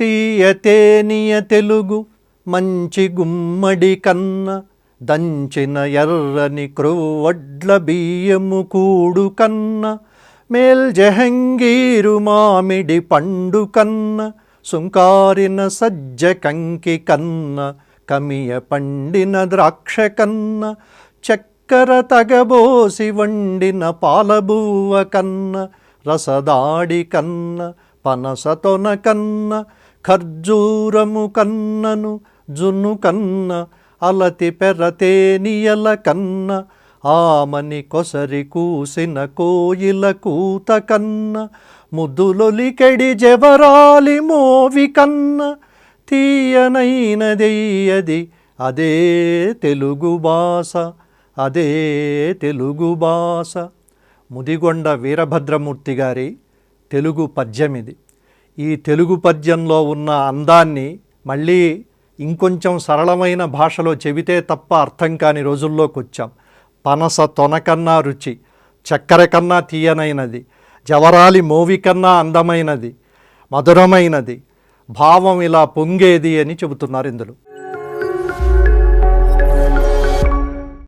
తీయతేనియ తెలుగు మంచి గుమ్మడి కన్న దంచిన ఎర్రని క్రువడ్ల బియ్యము కూడు కన్న మేల్ జహంగీరు మామిడి పండు కన్న సుంకారిన సజ్జ కంకి కన్న కమియ పండిన ద్రాక్ష కన్న చక్కెర తగబోసి వండిన పాలబువ్వ కన్న రసదాడి కన్న పనసతొన కన్న ఖర్జూరము కన్నను జున్ను కన్న అలతి పెరతేనియల కన్న ఆమని కొసరి కూసిన కోయిల కూత కన్న ముద్దులొలికెడి జవరాలి మోవి కన్న తీయనైనదెయ్యది అదే తెలుగు భాష అదే తెలుగు భాష. ముదిగొండ వీరభద్రమూర్తి గారి తెలుగు పద్యమిది. ఈ తెలుగు పద్యంలో ఉన్న అందాన్ని మళ్ళీ ఇంకొంచెం సరళమైన భాషలో చెబితే తప్ప అర్థం కాని రోజుల్లోకి వచ్చాం పనస తొనకన్నా రుచి చక్కెర కన్నా తీయనైనది జవరాలి మోవి కన్నా అందమైనది మధురమైనది భావం ఇలా పొంగేది అని చెబుతున్నారు ఇందులో.